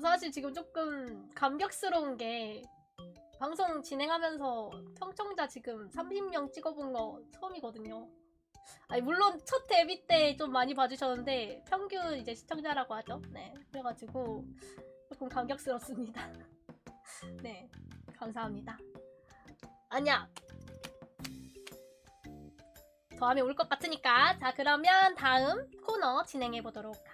사실 지금 조금 감격스러운 게 방송 진행하면서 평청자 지금 30명 찍어본 거 처음이거든요. 아니 물론 첫 데뷔 때 좀 많이 봐주셨는데 평균 이제 시청자라고 하죠. 네 그래가지고 조금 감격스럽습니다. 네 감사합니다. 아니야 다음에 올것 같으니까 자 그러면 다음 코너 진행해 보도록 하겠습니다. 자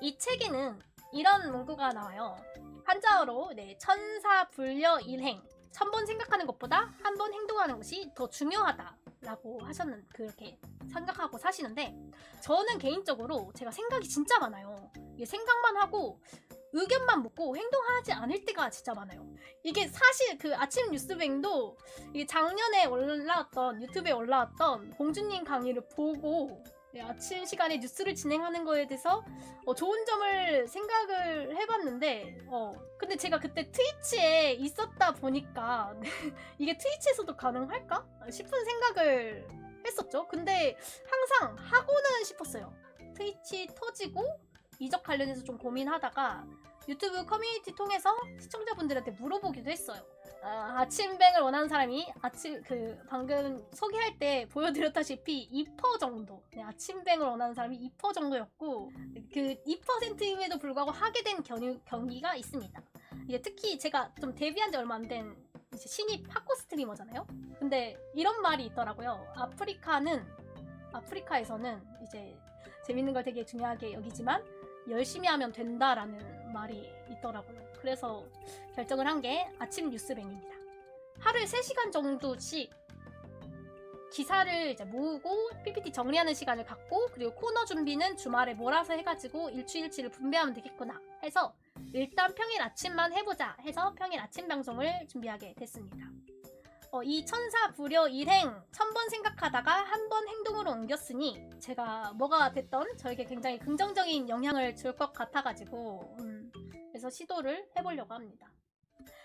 이 책에는 이런 문구가 나와요. 한자어로 네, 천사 불려 일행 천 번 생각하는 것보다 한 번 행동하는 것이 더 중요하다라고 하셨는 그렇게 생각하고 사시는데 저는 개인적으로 제가 생각이 진짜 많아요. 생각만 하고 의견만 묻고 행동하지 않을 때가 진짜 많아요. 이게 사실 그 아침 뉴스뱅도 작년에 올라왔던 유튜브에 올라왔던 공주님 강의를 보고 네, 아침 시간에 뉴스를 진행하는 거에 대해서 어, 좋은 점을 생각을 해봤는데 어 근데 제가 그때 트위치에 있었다 보니까 이게 트위치에서도 가능할까 싶은 생각을 했었죠. 근데 항상 하고는 싶었어요. 트위치 터지고 이적 관련해서 좀 고민하다가 유튜브 커뮤니티 통해서 시청자분들한테 물어보기도 했어요. 아, 아침뱅을 원하는 사람이 아침 그 방금 소개할 때 보여드렸다시피 2% 정도 네, 아침뱅을 원하는 사람이 2% 정도였고 그 2%임에도 불구하고 하게 된 경우, 경기가 있습니다. 이제 특히 제가 좀 데뷔한 지 얼마 안된 신입 팝코 스트리머잖아요. 근데 이런 말이 있더라고요. 아프리카는 아프리카에서는 이제 재밌는 걸 되게 중요하게 여기지만 열심히 하면 된다라는 말이 있더라고요. 그래서 결정을 한 게 아침 뉴스뱅입니다. 하루에 3시간 정도씩 기사를 이제 모으고 PPT 정리하는 시간을 갖고 그리고 코너 준비는 주말에 몰아서 해가지고 일주일치를 분배하면 되겠구나 해서 일단 평일 아침만 해보자 해서 평일 아침 방송을 준비하게 됐습니다. 어, 이 천사 불여 일행 천번 생각하다가 한 번 행동으로 옮겼으니 제가 뭐가 됐던 저에게 굉장히 긍정적인 영향을 줄 것 같아가지고 음, 그래서 시도를 해보려고 합니다.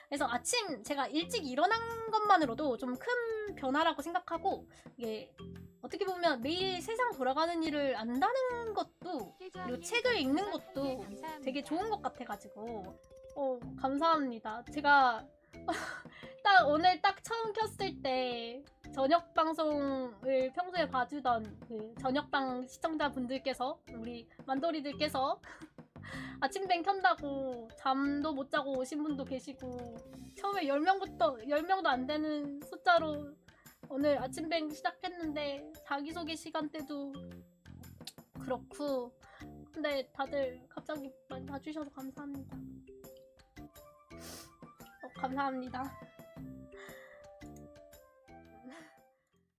그래서 아침 제가 일찍 일어난 것만으로도 좀 큰 변화라고 생각하고 이게 어떻게 보면 매일 세상 돌아가는 일을 안다는 것도 그리고 책을 읽는 것도 되게 좋은 것 같아가지고 어 감사합니다. 제가 딱 오늘 딱 처음 켰을 때 저녁 방송을 평소에 봐주던 그 저녁방 시청자분들께서 우리 만돌이들께서 아침뱅 켠다고 잠도 못 자고 오신 분도 계시고 처음에 10명부터 10명도 안 되는 숫자로 오늘 아침뱅 시작했는데 자기소개 시간 때도 그렇고 근데 다들 갑자기 많이 봐주셔서 감사합니다. 어, 감사합니다.